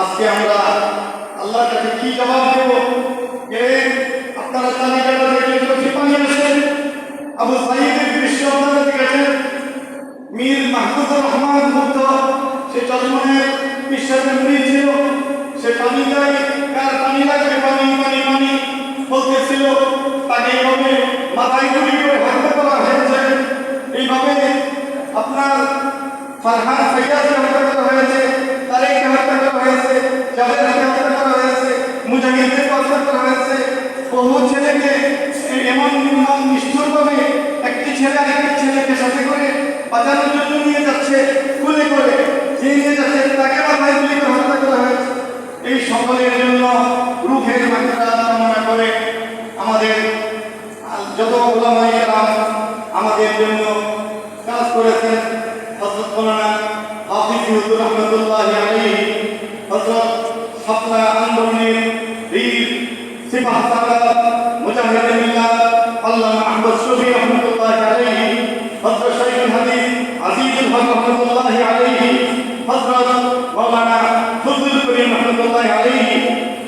আজকে আমরা আল্লাহর কাছে কি জবাব দেব? কে আপনারা তালিকাটা দেখলে চোখে পানি আসে আবু সাইদের দৃশ্য আপনারা দেখেছেন? মীর মাহমুদুর রহমান মুগ্ধ সে চরমনের বিশ্বাসের মুড়ি ছিল। সে পানি কার পানি পানি পানি বলতেছিল, তাকে এইভাবে মাথায় গুলি করে করা হয়েছে। এইভাবে আপনার ফারহান ফৈয়াজকে হত্যা করা হয়েছে তারেককে হত্যা করা হয়েছে জাভেদকে হত্যা করা হয়েছে মুজাহিদকে হত্যা করা হয়েছে। বহু ছেলেকে এমন নিষ্ঠুরভাবে একটি ছেলে আরেকটি ছেলেকে সাথে করে বাঁচানোর জন্য নিয়ে যাচ্ছে কুলে করে, যে নিয়ে যাচ্ছে, তাকে মাথায় গুলি করে হত্যা করা হয়েছে। এই সকলের জন্য রুখের মাত্রা কামনা করে আমাদের যত ওলামাই আমাদের জন্য কাজ করেছেন হুজুর রহমতুল্লাহ আলাইহি হজরত সাপলা আন্দোলনের বীর সিপাহ সালার মুজাহিদ মিল্লাত আল্লামা আহমদ শফি রহমতুল্লাহ আলাইহি হজরত শরীফুল হাদিস আজিজুল হক রহমতুল্লাহ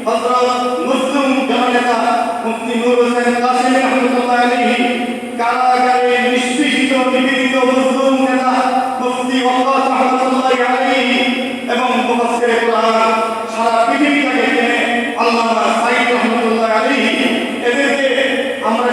হজরত মুসলিম জননেতা মুফতি নূর হোসেন কাসিম